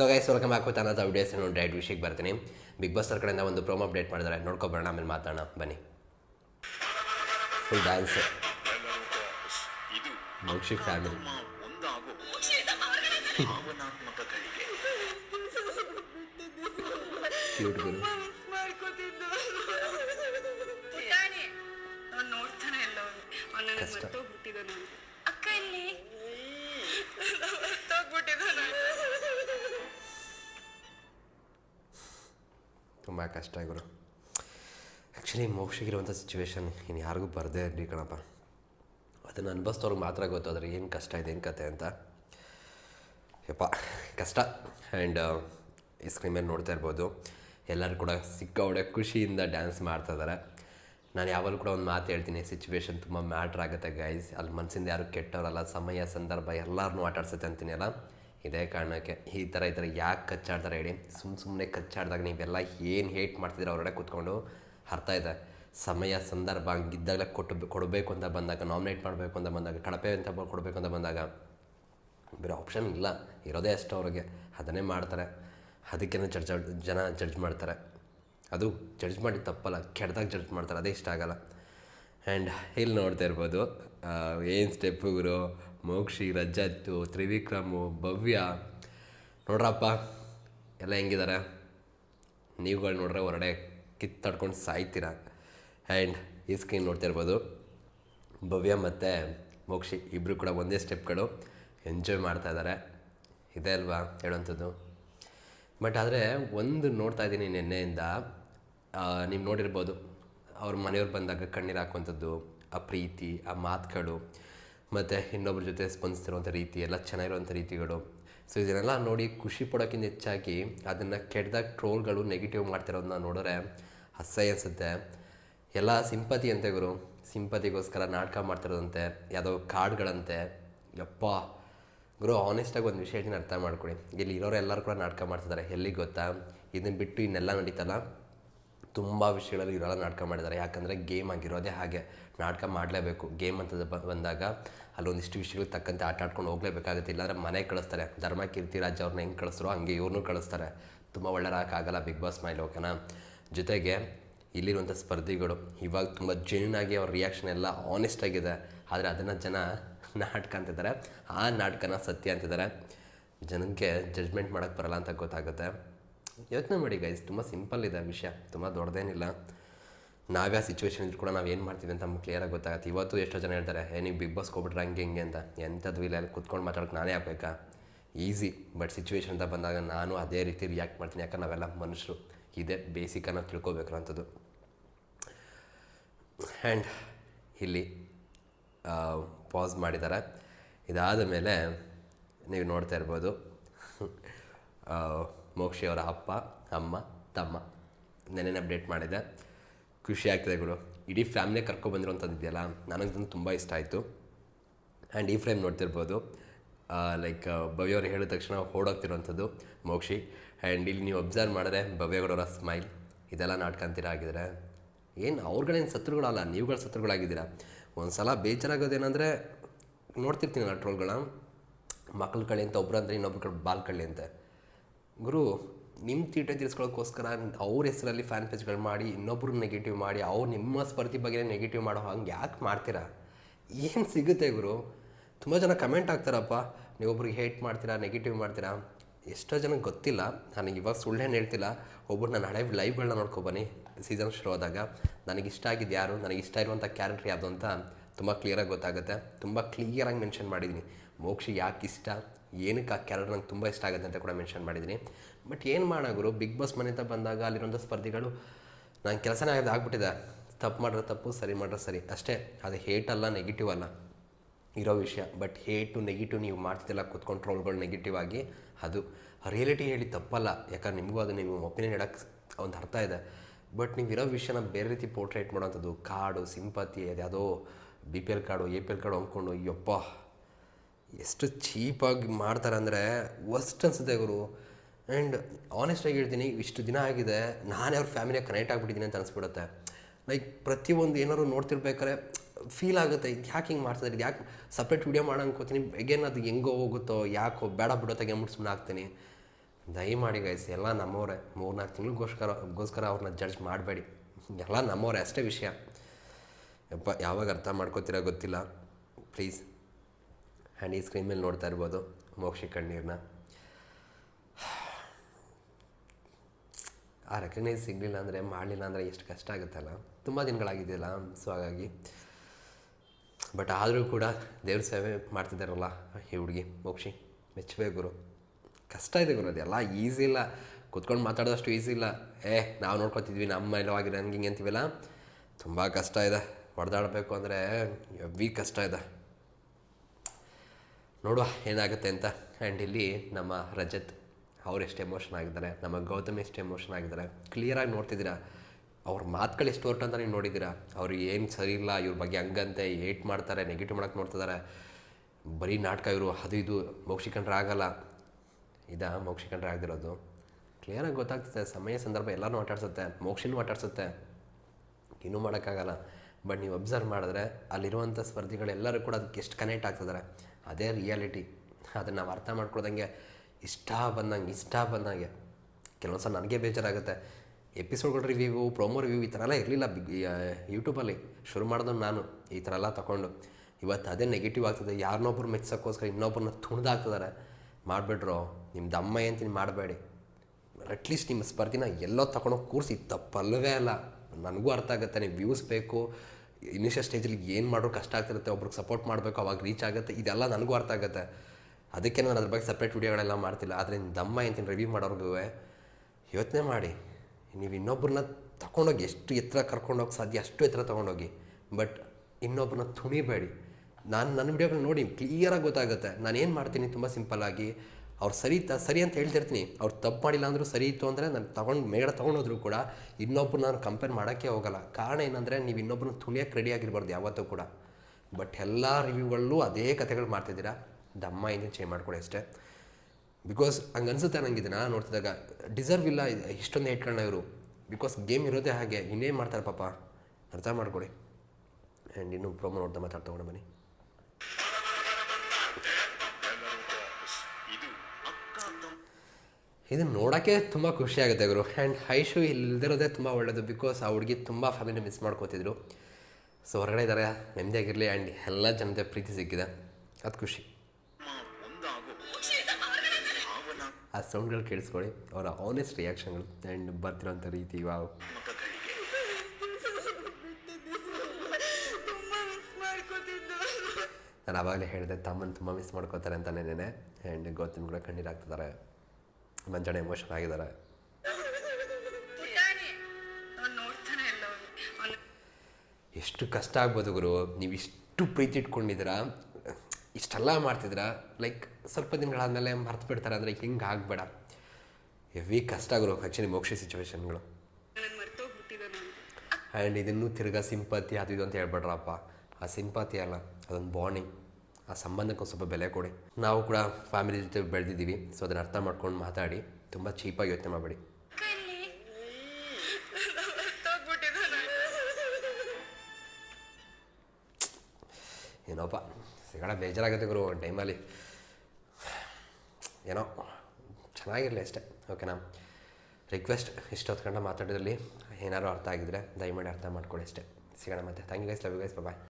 So guys welcome back with videos ನೋಡಿ diet ವಿಷಯಕ್ಕೆ ಬರ್ತೀನಿ. ಬಿಗ್ ಬಾಸ್ ಅವ್ರ ಕಡೆಯಿಂದ ಒಂದು ಪ್ರೋಮೋ ಅಪ್ಡೇಟ್ ಮಾಡಿದ್ದಾರೆ. ನೋಡ್ಕೊಬರೋಣ ಆಮೇಲೆ ಮಾತಾಡೋಣ. ಬನ್ನಿ. Full dance Mokshi family cute ಗುರು ಕಷ್ಟ. ಅಕ್ಕ ಇಲ್ಲಿ. ತುಂಬ ಕಷ್ಟ ಗುರು. ಆ್ಯಕ್ಚುಲಿ ಮೋಕ್ಷಗಿರುವಂಥ ಸಿಚುವೇಶನ್ ಇನ್ನು ಯಾರಿಗೂ ಬರದೇ ಇರಲಿ ಕಣಪ್ಪ. ಅದನ್ನು ಅನುಭವಿಸ್ತವ್ರಿಗೆ ಮಾತ್ರ ಗೊತ್ತು ಅದ್ರ ಏನು ಕಷ್ಟ ಇದೆ, ಏನು ಕತೆ ಅಂತ. ಯಪ್ಪ, ಕಷ್ಟ. ಆ್ಯಂಡ್ ಈ ಸ್ಕ್ರೀನ್ ಮೇಲೆ ನೋಡ್ತಾ ಇರ್ಬೋದು. ಎಲ್ಲರೂ ಕೂಡ ಸಿಕ್ಕಾವಡೆ ಖುಷಿಯಿಂದ ಡ್ಯಾನ್ಸ್ ಮಾಡ್ತಾ ಇದ್ದಾರೆ ನಾನು ಯಾವಾಗಲೂ ಕೂಡ ಒಂದು ಮಾತು ಹೇಳ್ತೀನಿ ಸಿಚುವೇಶನ್ ತುಂಬ ಮ್ಯಾಟ್ರ್ ಆಗುತ್ತೆ ಗೈಸ್ ಅಲ್ಲಿ ಮನಸ್ಸಿಂದ ಯಾರು ಕೆಟ್ಟವರಲ್ಲ, ಸಮಯ, ಸಂದರ್ಭ ಎಲ್ಲರನ್ನೂ ಆಟಾಡ್ಸುತ್ತೆ ಅಂತೀನಿ ಅಲ್ಲ. ಇದೇ ಕಾರಣಕ್ಕೆ ಈ ಥರ ಈ ಥರ ಯಾಕೆ ಕಚ್ಚಾಡ್ತಾರೆ ಹೇಳಿ ಸುಮ್ಮ ಸುಮ್ಮನೆ ಕಚ್ಚಾಡಿದಾಗ ನೀವೆಲ್ಲ ಏನು ಹೇಟ್ ಮಾಡ್ತಿದ್ರೆ ಹೊರಗಡೆ ಕೂತ್ಕೊಂಡು ಅರ್ಥ ಇದೆ. ಸಮಯ, ಸಂದರ್ಭ ಹಂಗಿದ್ದಾಗಲೇ ಕೊಟ್ಟು ಕೊಡಬೇಕು ಅಂತ ಬಂದಾಗ ನಾಮಿನೇಟ್ ಮಾಡಬೇಕು ಅಂತ ಬಂದಾಗ, ಕಳಪೆ ಅಂತ ಕೊಡಬೇಕು ಅಂತ ಬಂದಾಗ ಬೇರೆ ಆಪ್ಷನ್ ಇಲ್ಲ. ಇರೋದೇ ಅಷ್ಟು ಅವ್ರಿಗೆ. ಅದನ್ನೇ ಮಾಡ್ತಾರೆ. ಅದಕ್ಕೇನ ಜಡ್ಜ್ ಜನ ಜಡ್ಜ್ ಮಾಡ್ತಾರೆ. ಅದು ಜಡ್ಜ್ ಮಾಡಿ ತಪ್ಪಲ್ಲ, ಕೆಡ್ದಾಗ ಜಡ್ಜ್ ಮಾಡ್ತಾರೆ. ಅದೇ ಇಷ್ಟ ಆಗಲ್ಲ. ಆ್ಯಂಡ್ ಇಲ್ಲಿ ನೋಡ್ತಾ ಇರ್ಬೋದು ಏನು ಸ್ಟೆಪ್ ಗುರು? ಮೋಕ್ಷಿ ರಜತ್ತು ತ್ರಿವಿಕ್ರಮು, ಭವ್ಯ. ನೋಡ್ರಪ್ಪ, ಎಲ್ಲ ಹೆಂಗಿದ್ದಾರೆ ನೀವುಗಳು ನೋಡ್ರೆ ಹೊರಡೆ ಕಿತ್ತಾಡ್ಕೊಂಡು ಸಾಯ್ತೀರ. ಆ್ಯಂಡ್ ಈ ಸ್ಕ್ರೀನ್ ನೋಡ್ತಾ ಇರ್ಬೋದು ಭವ್ಯ ಮತ್ತು ಮೋಕ್ಷಿ ಇಬ್ಬರು ಕೂಡ ಒಂದೇ ಸ್ಟೆಪ್ಗಳು ಎಂಜಾಯ್ ಮಾಡ್ತಾ ಇದ್ದಾರೆ ಇದೆ ಅಲ್ವಾ ಹೇಳುವಂಥದ್ದು? ಬಟ್ ಆದರೆ ಒಂದು ನೋಡ್ತಾ ಇದ್ದೀನಿ ನಿನ್ನೆಯಿಂದ ನೀವು ನೋಡಿರ್ಬೋದು, ಅವ್ರ ಮನೆಯವ್ರು ಬಂದಾಗ ಕಣ್ಣೀರು ಹಾಕುವಂಥದ್ದು, ಆ ಪ್ರೀತಿ, ಆ ಮಾತುಗಳು. ಮತ್ತು ಇನ್ನೊಬ್ರ ಜೊತೆ ಸ್ಪಂದಿಸ್ತಿರುವಂಥ ರೀತಿ, ಎಲ್ಲ ಚೆನ್ನಾಗಿರುವಂಥ ರೀತಿಗಳು. ಸೊ ಇದನ್ನೆಲ್ಲ ನೋಡಿ ಖುಷಿ ಪಡೋಕ್ಕಿಂತ ಹೆಚ್ಚಾಗಿ ಅದನ್ನು ಕೆಟ್ಟದಾಗ ಟ್ರೋಲ್ಗಳು ನೆಗೆಟಿವ್ ಮಾಡ್ತಿರೋದನ್ನ ನೋಡಿದ್ರೆ ಅಸಹ್ಯ ಅನಿಸುತ್ತೆ. ಎಲ್ಲ ಸಿಂಪತಿ ಅಂತೆ ಗುರು. ಸಿಂಪತಿಗೋಸ್ಕರ ನಾಟಕ ಮಾಡ್ತಿರೋದಂತೆ, ಯಾವುದೋ ಕಾರ್ಡ್ಗಳಂತೆ. ಯಪ್ಪ. ಗುರು ಆನೆಸ್ಟಾಗಿ ಒಂದು ವಿಷಯ ಅರ್ಥ ಮಾಡ್ಕೊಳ್ಳಿ ಇಲ್ಲಿ ಇರೋರು ಎಲ್ಲರೂ ಕೂಡ ನಾಟಕ ಮಾಡ್ತಿದ್ದಾರೆ. ಎಲ್ಲಿಗೆ ಗೊತ್ತಾ? ಇದನ್ನು ಬಿಟ್ಟು ಇನ್ನೆಲ್ಲ ನಡೀತಲ್ಲ? ತುಂಬ ವಿಷಯಗಳಲ್ಲಿ ಇವರೆಲ್ಲ ನಾಟಕ ಮಾಡಿದ್ದಾರೆ. ಯಾಕಂದರೆ ಗೇಮ್ ಆಗಿರೋದೇ ಹಾಗೆ ನಾಟಕ ಮಾಡಲೇಬೇಕು. ಗೇಮ್ ಅಂತ ಬಂದಾಗ ಅಲ್ಲೊಂದಿಷ್ಟು ವಿಷಯಗಳಿಗೆ ತಕ್ಕಂತೆ ಆಟ ಆಡ್ಕೊಂಡು ಹೋಗಲೇಬೇಕಾಗುತ್ತೆ. ಇಲ್ಲಾಂದರೆ ಮನೆ ಕಳಿಸ್ತಾರೆ. ಧರ್ಮ ಕೀರ್ತಿ ರಾಜ್ ಅವ್ರನ್ನ ಹೆಂಗೆ ಕಳಿಸ್ತಾರೋ ಹಂಗೆ ಇವ್ರನ್ನೂ ಕಳಿಸ್ತಾರೆ. ತುಂಬ ಆಗಲ್ಲ ಬಿಗ್ ಬಾಸ್ ಮೈಲ್ ಓಕೆನಾ ಜೊತೆಗೆ ಇಲ್ಲಿರುವಂಥ ಸ್ಪರ್ಧಿಗಳು ಇವಾಗ ತುಂಬ ಜೆನ್ಯೂನ್ ಆಗಿ ಅವ್ರ ರಿಯಾಕ್ಷನ್ ಎಲ್ಲ ಆನೆಸ್ಟ್ ಆಗಿದೆ. ಆದರೆ ಅದನ್ನು ಜನ ನಾಟಕ ಅಂತಿದ್ದಾರೆ. ಆ ನಾಟಕನ ಸತ್ಯ ಅಂತಿದ್ದಾರೆ. ಜನಕ್ಕೆ ಜಜ್ಮೆಂಟ್ ಮಾಡೋಕ್ಕೆ ಬರಲ್ಲ ಅಂತ ಗೊತ್ತಾಗುತ್ತೆ. ಯೋಚನೆ ಮಾಡಿ ಗೈಸ್ ತುಂಬ ಸಿಂಪಲ್ ಇದೆ ವಿಷಯ, ತುಂಬ ದೊಡ್ಡದೇನಿಲ್ಲ. ನಾವ್ಯಾ ಸಿಚುವೇಶನ್ ಇದ್ರು ಕೂಡ ನಾವು ಏನು ಮಾಡ್ತೀವಿ ಅಂತ ನಮ್ಗೆ ಕ್ಲಿಯರಾಗಿ ಗೊತ್ತಾಗುತ್ತೆ. ಇವತ್ತು ಎಷ್ಟೋ ಜನ ಹೇಳ್ತಾರೆ, ಏ, ನೀವು ಬಿಗ್ ಬಾಸ್ ಹೋಗ್ಬಿಟ್ರೆ ಹಂಗೆ ಹಿಂಗೆ ಅಂತ. ಎಂಥದ್ದು ಇಲ್ಲ, ಅಲ್ಲಿ ಕುತ್ಕೊಂಡು ಮಾತಾಡೋಕೆ ನಾನೇ ಆಗಬೇಕಾ? ಈಸಿ ಬಟ್ ಸಿಚುವೇಶನ್ ಅಂತ ಬಂದಾಗ ನಾನು ಅದೇ ರೀತಿ ರಿಯಾಕ್ಟ್ ಮಾಡ್ತೀನಿ, ಯಾಕಂದ್ರೆ ನಾವೆಲ್ಲ ಮನುಷ್ಯರು. ಇದೇ ಬೇಸಿಕ್ ತಿಳ್ಕೊಬೇಕು ಅಂಥದ್ದು ಆ್ಯಂಡ್ ಇಲ್ಲಿ ಪಾಸ್ ಮಾಡಿದ್ದಾರೆ ಇದಾದ ಮೇಲೆ ನೀವು ನೋಡ್ತಾ ಇರ್ಬೋದು. ಆ, ಮೋಕ್ಷಿ ಅವರ ಅಪ್ಪ ಅಮ್ಮ ತಮ್ಮ. ನೆನೆ ಅಪ್ಡೇಟ್ ಮಾಡಿದೆ. ಖುಷಿ ಆಗ್ತದೆ ಗುರು. ಇಡೀ ಫ್ಯಾಮಿಲಿ ಕರ್ಕೊಬಂದಿರೋಂಥದ್ದು ಇದೆಯಲ್ಲ? ನನಗಂತೂ ತುಂಬ ಇಷ್ಟ ಆಯಿತು. ಆ್ಯಂಡ್ ಈ ಫ್ರೇಮ್ ನೋಡ್ತಿರ್ಬೋದು. ಲೈಕ್ ಭವ್ಯವ್ರು ಹೇಳಿದ ತಕ್ಷಣ ಓಡೋಗ್ತಿರೋಂಥದ್ದು ಮೋಕ್ಷಿ. ಆ್ಯಂಡ್ ಇಲ್ಲಿ ನೀವು ಅಬ್ಸರ್ವ್ ಮಾಡಿದ್ರೆ ಭವ್ಯಗಳವರ ಸ್ಮೈಲ್ ಇದೆಲ್ಲ ನಾಟ್ಕಂತೀರ ಆಗಿದ್ರೆ ಏನು ಅವ್ರುಗಳೇನು ಶತ್ರುಗಳಲ್ಲ? ನೀವುಗಳ ಸತ್ರುಗಳಾಗಿದ್ದೀರಾ ಒಂದು ಸಲ ನೋಡ್ತಿರ್ತೀನಿ ನೋಡ್ತಿರ್ತೀನಲ್ಲ ಟ್ರೋಲ್ಗಳ ಮಕ್ಳು ಕಳಿ ಅಂತ ಒಬ್ಬರಂದ್ರೆ ಇನ್ನೊಬ್ರು ಕಡೆ ಬಾಲ್ ಕಳ್ಳಿ ಅಂತೆ. ಗುರು ನಿಮ್ಮ ತೀಟ ತೀರಿಸ್ಕೊಳ್ಳೋಕ್ಕೋಸ್ಕರ ಅವ್ರ ಹೆಸರಲ್ಲಿ ಫ್ಯಾನ್ ಪೇಜ್ಗಳು ಮಾಡಿ, ಇನ್ನೊಬ್ರು ನೆಗೆಟಿವ್ ಮಾಡಿ, ಅವ್ರು ನಿಮ್ಮ ಸ್ಪರ್ಧಿ ಬಗ್ಗೆ ನೆಗೆಟಿವ್ ಮಾಡೋ ಹಂಗೆ ಯಾಕೆ ಮಾಡ್ತೀರಾ? ಏನು ಸಿಗುತ್ತೆ ಗುರು? ತುಂಬ ಜನ ಕಮೆಂಟ್ ಆಗ್ತಾರಪ್ಪ ನೀವೊಬ್ರಿಗೆ ಹೇಟ್ ಮಾಡ್ತೀರಾ ನೆಗೆಟಿವ್ ಮಾಡ್ತೀರಾ? ಎಷ್ಟೋ ಜನಕ್ಕೆ ಗೊತ್ತಿಲ್ಲ, ನನಗೆ ಇವಾಗ ಸುಳ್ಳೇನು ಹೇಳ್ತಿಲ್ಲ. ಒಬ್ಬರು ನಾನು ಹಳೆ ಲೈವ್ಗಳನ್ನ ನೋಡ್ಕೊಬನ್ನಿ ಸೀಸನ್ ಶುರು ಆದಾಗ, ನನಗೆ ಇಷ್ಟ ಆಗಿದ್ದು ಯಾರು, ನನಗೆ ಇಷ್ಟ ಇರುವಂಥ ಕ್ಯಾರೆಕ್ಟರ್ ಯಾವುದು ಅಂತ ತುಂಬ ಕ್ಲಿಯರಾಗಿ ಗೊತ್ತಾಗುತ್ತೆ. ತುಂಬ ಕ್ಲಿಯರಾಗಿ ಮೆನ್ಷನ್ ಮಾಡಿದ್ದೀನಿ ಮೋಕ್ಷ ಯಾಕೆ ಇಷ್ಟ? ಏನಕ್ಕೆ ಆ ಕ್ಯಾರೆಕ್ಟರ್ ನಂಗೆ ತುಂಬ ಇಷ್ಟ ಆಗುತ್ತೆ ಅಂತ ಕೂಡ ಮೆನ್ಷನ್ ಮಾಡಿದ್ದೀನಿ. ಬಟ್ ಏನು ಮಾಡೋರು ಬಿಗ್ ಬಾಸ್ ಮನೆ ಅಂತ ಬಂದಾಗ ಅಲ್ಲಿರೋಂಥ ಸ್ಪರ್ಧಿಗಳು, ನಾನು ಕೆಲಸನೇ ಆಗೋದು ಆಗ್ಬಿಟ್ಟಿದೆ. ತಪ್ಪು ಮಾಡ್ರೆ ತಪ್ಪು, ಸರಿ ಮಾಡ್ರೆ ಸರಿ. ಅಷ್ಟೇ, ಅದು ಹೇಟ್ ಅಲ್ಲ ನೆಗೆಟಿವ್ ಅಲ್ಲ. ಇರೋ ವಿಷಯ. ಬಟ್ ಹೇಟು ನೆಗೆಟಿವ್ ನೀವು ಮಾಡ್ತಿದ್ದಲ್ಲ ಕೂತ್ಕೊಂಡು ಟ್ರೋಲ್ಗಳು ನೆಗೆಟಿವ್ ಆಗಿ, ಅದು ರಿಯಾಲಿಟಿ ಹೇಳಿ ತಪ್ಪಲ್ಲ. ಯಾಕಂದ್ರೆ ನಿಮಗೂ ಅದು ನೀವು ಒಪಿನಿಯನ್ ಹೇಳೋಕ್ಕೆ ಒಂದು ಅರ್ಥ ಇದೆ. ಬಟ್ ನೀವು ಇರೋ ವಿಷಯನ ಬೇರೆ ರೀತಿ ಪೋರ್ಟ್ರೇಟ್ ಮಾಡೋವಂಥದ್ದು, ಕಾಡು, sympathy, ಅದ್ಯಾವುದೋ B P L card A P L card ಅಂದ್ಕೊಂಡು ಯಪ್ಪ ಎಷ್ಟು ಚೀಪಾಗಿ ಮಾಡ್ತಾರೆ ಅಂದರೆ ವರ್ಸ್ಟ್ ಅನ್ಸುತ್ತೆ ಗುರು. ಆ್ಯಂಡ್ ಆನೆಸ್ಟಾಗಿ ಹೇಳ್ತೀನಿ, ಇಷ್ಟು ದಿನ ಆಗಿದೆ, ನಾನೇ ಅವ್ರ ಫ್ಯಾಮಿಲಿಯಾಗಿ ಕನೆಕ್ಟ್ ಆಗಿಬಿಟ್ಟಿದ್ದೀನಿ ಅಂತ ಅನಿಸ್ಬಿಡುತ್ತೆ. ಲೈಕ್ ಪ್ರತಿಯೊಂದು ಏನಾದ್ರು ನೋಡ್ತಿರ್ಬೇಕಾದ್ರೆ ಫೀಲ್ ಆಗುತ್ತೆ, ಇದು ಯಾಕೆ ಹಿಂಗೆ ಮಾಡ್ತಿದ್ದಾರೆ ಇದು ಯಾಕೆ ಸಪ್ರೇಟ್ ವೀಡಿಯೋ ಮಾಡೋ ಅನ್ಕೋತೀನಿ. ಎಗೇನ್ ಅದು ಹೆಂಗೋ ಹೋಗುತ್ತೋ, ಯಾಕೋ ಬೇಡ ಬಿಡೋ ತೆಗೆ ಸುಮ್ಮನೆ ಹಾಕ್ತೀನಿ. ದಯಮಾಡಿ ಗೈಸ್ ಎಲ್ಲ ನಮ್ಮವರೇ, ಮೂರ್ನಾಲ್ಕು ತಿಂಗಳಿಗೋಸ್ಕರ, ಗೋಸ್ಕರ ಅವ್ರನ್ನ ಜಡ್ಜ್ ಮಾಡಬೇಡಿ. ಎಲ್ಲ ನಮ್ಮವರೇ, ಅಷ್ಟೇ ವಿಷಯ. ಯಪ್ಪ, ಯಾವಾಗ ಅರ್ಥ ಮಾಡ್ಕೋತೀರ ಗೊತ್ತಿಲ್ಲ. ಪ್ಲೀಸ್ ಆ್ಯಂಡ್ ಈ ಸ್ಕ್ರೀನ್ ಮೇಲೆ ನೋಡ್ತಾ ಇರ್ಬೋದು ಮೋಕ್ಷಿ ಕಣ್ಣೀರನ್ನ ಆ ರೆಕಗ್ನೈಸ್ ಸಿಗಲಿಲ್ಲ ಅಂದರೆ, ಮಾಡಲಿಲ್ಲ ಅಂದರೆ ಎಷ್ಟು ಕಷ್ಟ ಆಗುತ್ತಲ್ಲ. ತುಂಬ ದಿನಗಳಾಗಿದೆಯಲ್ಲ ಸೊ ಹಾಗಾಗಿ. ಬಟ್ ಆದರೂ ಕೂಡ ದೇವ್ರ ಸೇವೆ ಮಾಡ್ತಿದ್ದಾರಲ್ಲ ಈ ಹುಡುಗಿ, ಮೋಕ್ಷಿ. ಮೆಚ್ಚಬೇಕು ಗುರು. ಕಷ್ಟ ಇದೆ ಗುರು, ಅದೆಲ್ಲ ಈಸಿ ಇಲ್ಲ. ಕುತ್ಕೊಂಡು ಮಾತಾಡೋದಷ್ಟು ಈಸಿ ಇಲ್ಲ. ಏ, ನಾವು ನೋಡ್ಕೊತಿದ್ವಿ, ನಮ್ಮ ಇಲ್ಲವಾಗಿರೋ ಹಂಗೆ ಹಿಂಗೆ ಅಂತೀವಲ್ಲ? ತುಂಬ ಕಷ್ಟ ಇದೆ. ಹೊಡೆದಾಡಬೇಕು ಅಂದರೆ ವೀಕ್ ಕಷ್ಟ ಇದೆ. ನೋಡುವ, ಏನಾಗುತ್ತೆ ಅಂತ. ಆ್ಯಂಡ್ ಇಲ್ಲಿ ನಮ್ಮ ರಜತ್, ಅವ್ರು ಎಷ್ಟು ಎಮೋಷನ್ ಆಗಿದ್ದಾರೆ, ನಮ್ಮ ಗೌತಮ್ ಎಷ್ಟು ಎಮೋಷನ್ ಆಗಿದ್ದಾರೆ. ಕ್ಲಿಯರಾಗಿ ನೋಡ್ತಿದ್ದೀರಾ? ಅವ್ರ ಮಾತುಗಳು ಎಷ್ಟು ಹೊರಟು ಅಂತ ನೀವು ನೋಡಿದ್ದೀರಾ? ಅವ್ರು ಏನು ಸರಿ ಇಲ್ಲ, ಇವ್ರ ಬಗ್ಗೆ ಹಂಗಂತೆ ಏಟ್ ಮಾಡ್ತಾರೆ ನೆಗೆಟಿವ್ ಮಾಡಕ್ಕೆ ನೋಡ್ತಿದ್ದಾರೆ. ಬರೀ ನಾಟಕ ಇವರು, ಅದು ಇದು, ಮೋಕ್ಷಿಕಂಡ್ರೆ ಆಗಲ್ಲ. ಇದಾ ಮೋಕ್ಷಿಕಂಡ್ರೆ ಆಗದಿರೋದು. ಕ್ಲಿಯರಾಗಿ ಗೊತ್ತಾಗ್ತದೆ, ಸಮಯ, ಸಂದರ್ಭ ಎಲ್ಲನೂ ಆಟಾಡ್ಸುತ್ತೆ. ಮೋಕ್ಷಿನೂ ಆಟಾಡ್ಸುತ್ತೆ. ಇನ್ನೂ ಮಾಡೋಕ್ಕಾಗಲ್ಲ. ಬಟ್ ನೀವು ಅಬ್ಸರ್ವ್ ಮಾಡಿದ್ರೆ ಅಲ್ಲಿರುವಂಥ ಸ್ಪರ್ಧಿಗಳೆಲ್ಲರೂ ಕೂಡ ಅದಕ್ಕೆ ಎಷ್ಟು ಕನೆಕ್ಟ್ ಆಗ್ತಿದ್ದಾರೆ ಅದೇ ರಿಯಾಲಿಟಿ ಅದನ್ನು ನಾವು ಅರ್ಥ ಮಾಡ್ಕೊಳ್ದಂಗೆ ಇಷ್ಟ ಬಂದಂಗೆ ಇಷ್ಟ ಬಂದಂಗೆ. ಕೆಲವೊಂದು ಸಲ ನನಗೆ ಬೇಜಾರಾಗುತ್ತೆ. ಎಪಿಸೋಡ್ಗಳ ರಿವ್ಯೂ ಪ್ರೊಮೋ ರಿವ್ಯೂ ಈ ಥರ ಎಲ್ಲ ಇರಲಿಲ್ಲ ಬಿಗ್ ಯೂಟ್ಯೂಬಲ್ಲಿ ಶುರು ಮಾಡಿದ್ರು ನಾನು. ಈ ಥರ ಎಲ್ಲ ತೊಗೊಂಡು ಇವತ್ತು ಅದೇ ನೆಗೆಟಿವ್ ಆಗ್ತದೆ. ಯಾರನ್ನೊಬ್ರು ಮೆಚ್ಚೋಕ್ಕೋಸ್ಕರ ಇನ್ನೊಬ್ಬರನ್ನ ತುಣಿದಾಕ್ತಿದ್ದಾರೆ ಮಾಡಿಬಿಟ್ರು. ನಿಮ್ಮ ದಮ್ಮ ಅಂತೀನಿ ಮಾಡಬೇಡಿ. ಅಟ್ಲೀಸ್ಟ್ ನಿಮ್ಮ ಸ್ಪರ್ಧಿನ ಎಲ್ಲೋ ತಗೊಂಡೋಗಿ ಕೂರಿಸಿ. ತಪ್ಪಲ್ಲವೇ ಅಲ್ಲ. ನನಗೂ ಅರ್ಥ ಆಗುತ್ತೆ ನೀವು ವ್ಯೂಸ್ ಬೇಕು. ಇನಿಷಿಯಲ್ ಸ್ಟೇಜಲ್ಲಿ ಏನು ಮಾಡೋರು ಕಷ್ಟ ಆಗ್ತಿರುತ್ತೆ, ಒಬ್ರಿಗೆ ಸಪೋರ್ಟ್ ಮಾಡಬೇಕು, ಅವಾಗ ರೀಚ್ ಆಗುತ್ತೆ, ಇದೆಲ್ಲ ನನಗೂ ಅರ್ಥ ಆಗುತ್ತೆ. ಅದಕ್ಕೆ ನಾನು ಅದ್ರ ಬಗ್ಗೆ ಸಪ್ರೇಟ್ ವೀಡಿಯೋಗಳೆಲ್ಲ ಮಾಡ್ತಿಲ್ಲ. ಆದರೆ ನಿಮ್ಮ ದಮ್ಮ ಅಂತೀನಿ ರಿವ್ಯೂ ಮಾಡೋರ್ಗೂ, ಯೋಚನೆ ಮಾಡಿ. ನೀವು ಇನ್ನೊಬ್ಬರನ್ನ ತಗೊಂಡೋಗಿ ಎಷ್ಟು ಎತ್ತರ ಕರ್ಕೊಂಡೋಗಿ ಸಾಧ್ಯ, ಅಷ್ಟು ಎತ್ತರ ತೊಗೊಂಡೋಗಿ. ಬಟ್ ಇನ್ನೊಬ್ಬರನ್ನ ತುಣಿಬೇಡಿ. ನಾನು, ನನ್ನ ವಿಡಿಯೋಗಳನ್ನ ನೋಡಿ ಕ್ಲಿಯರಾಗಿ ಗೊತ್ತಾಗುತ್ತೆ. ನಾನು ಏನು ಮಾಡ್ತೀನಿ, ತುಂಬ ಸಿಂಪಲ್ಲಾಗಿ ಅವ್ರು ಸರಿ ತ, ಸರಿ ಅಂತ ಹೇಳ್ತಿರ್ತೀನಿ. ಅವ್ರು ತಪ್ಪು ಮಾಡಿಲ್ಲ ಅಂದರೂ ಸರಿ ಇತ್ತು ಅಂದರೆ ನಾನು ತೊಗೊಂಡು ಮೇಗಡೆ ತೊಗೊಂಡೋದ್ರು ಕೂಡ ಇನ್ನೊಬ್ರು ನಾನು ಕಂಪೇರ್ ಮಾಡೋಕ್ಕೆ ಹೋಗಲ್ಲ. ಕಾರಣ ಏನಂದರೆ ನೀವು ಇನ್ನೊಬ್ಬರನ್ನ ತುಳಿಯೋಕ್ಕೆ ರೆಡಿ ಆಗಿರ್ಬಾರ್ದು ಯಾವತ್ತೂ ಕೂಡ. ಬಟ್ ಎಲ್ಲ ರಿವ್ಯೂಗಳಲ್ಲೂ ಅದೇ ಕಥೆಗಳು ಮಾಡ್ತಿದ್ದೀರಾ? ದಮ್ಮ ಇಂಜಿನ್ ಚೇಂಜ್ ಮಾಡ್ಕೊಡಿ ಅಷ್ಟೇ. ಬಿಕಾಸ್ ಹಂಗೆ ಅನಿಸುತ್ತೆ ನನಗೆ ಇದನ್ನ ನೋಡ್ತಿದ್ದಾಗ. ಡಿಸರ್ವ್ ಇಲ್ಲ ಇಷ್ಟೊಂದು ಹೇಟ್ಗಳನ್ನ ಇವರು. ಬಿಕಾಸ್ ಗೇಮ್ ಇರೋದೇ ಹಾಗೆ. ಇನ್ನೇನು ಮಾಡ್ತಾರೆ ಪಾಪ? ಅರ್ಥ ಮಾಡ್ಕೊಡಿ. ಆ್ಯಂಡ್ ಇನ್ನೂ ಪ್ರೋಮೋ ನೋಡ್ತಾ ಮಾತಾಡ್ತಾ ಬನ್ನಿ. ಇದನ್ನು ನೋಡೋಕ್ಕೆ ತುಂಬ ಖುಷಿ ಆಗುತ್ತೆ ಗುರು. ಆ್ಯಂಡ್ ಐಶು ಇಲ್ದಿರೋದೇ ತುಂಬ ಒಳ್ಳೆಯದು ಬಿಕಾಸ್ ಆ ಹುಡುಗಿ ತುಂಬ ಫ್ಯಾಮಿಲಿ ಮಿಸ್ ಮಾಡ್ಕೋತಿದ್ರು. ಸೊ ಹೊರಗಡೆ ಇದ್ದಾರೆ ನೆಮ್ಮದಿಯಾಗಿರಲಿ ಆ್ಯಂಡ್ ಎಲ್ಲ ಜನತೆ ಪ್ರೀತಿ ಸಿಕ್ಕಿದೆ. ಅದು ಖುಷಿ. ಆ ಸೌಂಡ್ಗಳು ಕೇಳಿಸ್ಕೊಳ್ಳಿ, ಅವರ ಆನೆಸ್ಟ್ ರಿಯಾಕ್ಷನ್ಗಳು ಆ್ಯಂಡ್ ಬರ್ತಿರೋಂಥ ರೀತಿ, ವಾವ್. ನಾನು ಆವಾಗಲೇ ಹೇಳಿದೆ ತಮ್ಮನ್ನು ತುಂಬ ಮಿಸ್ ಮಾಡ್ಕೋತಾರೆ ಅಂತಲೇ ಆ್ಯಂಡ್ ಗೌತಮ್ ಕೂಡ ಕಣ್ಣೀರಾಗ್ತಿದ್ದಾರೆ ಮಂಜಾಣ ಎಮೋಷನ್ ಆಗಿದ್ದಾರೆ. ಎಷ್ಟು ಕಷ್ಟ ಆಗ್ಬೋದು ಗುರು. ನೀವು ಇಷ್ಟು ಪ್ರೀತಿ ಇಟ್ಕೊಂಡಿದ್ದೀರಾ? ಇಷ್ಟೆಲ್ಲ ಮಾಡ್ತಿದ್ರ ಲೈಕ್ ಸ್ವಲ್ಪ ದಿನಗಳಾದಮೇಲೆ ಮರ್ತು ಬಿಡ್ತಾರೆ ಅಂದರೆ ಹಿಂಗೆ ಆಗಬೇಡ. ಹೆವಿ ಕಷ್ಟ ಗುರು ಆ್ಯಕ್ಚುಲಿ ಮೋಕ್ಷ ಸಿಚುವೇಶನ್ಗಳು ಆ್ಯಂಡ್ ಇದನ್ನು ತಿರ್ಗಾ ಸಿಂಪತಿ ಅದು ಇದು ಅಂತ ಹೇಳ್ಬೇಡ್ರಪ್ಪ. ಆ ಸಿಂಪತಿ ಅಲ್ಲ ಅದೊಂದು ಬಾಂಡಿಂಗ್ ಆ ಸಂಬಂಧಕ್ಕೆ ಒಂದು ಸ್ವಲ್ಪ ಬೆಲೆ ಕೊಡಿ. ನಾವು ಕೂಡ ಫ್ಯಾಮಿಲಿ ಜೊತೆ ಬೆಳೆದಿದ್ದೀವಿ ಸೊ ಅದನ್ನು ಅರ್ಥ ಮಾಡ್ಕೊಂಡು ಮಾತಾಡಿ. ತುಂಬ ಚೀಪಾಗಿ ಯೋಚನೆ ಮಾಡಬೇಡಿ. ಏನೋಪ್ಪ ಸಿಗೋಣ ಬೇಜಾರಾಗುತ್ತೆ ಗುರು ಒಂದು ಟೈಮಲ್ಲಿ ಏನೋ ಚೆನ್ನಾಗಿರಲಿ ಅಷ್ಟೇ ಓಕೆನಾ ರಿಕ್ವೆಸ್ಟ್ ಇಷ್ಟೊತ್ತು ಗಂಟ ಮಾತಾಡೋದ್ರಲ್ಲಿ ಏನಾದ್ರು ಅರ್ಥ ಆಗಿದ್ರೆ ದಯಮಾಡಿ ಅರ್ಥ ಮಾಡ್ಕೊಳ್ಳಿ ಅಷ್ಟೇ. ಸಿಗೋಣ ಮತ್ತೆ. Thank you guys love you guys bye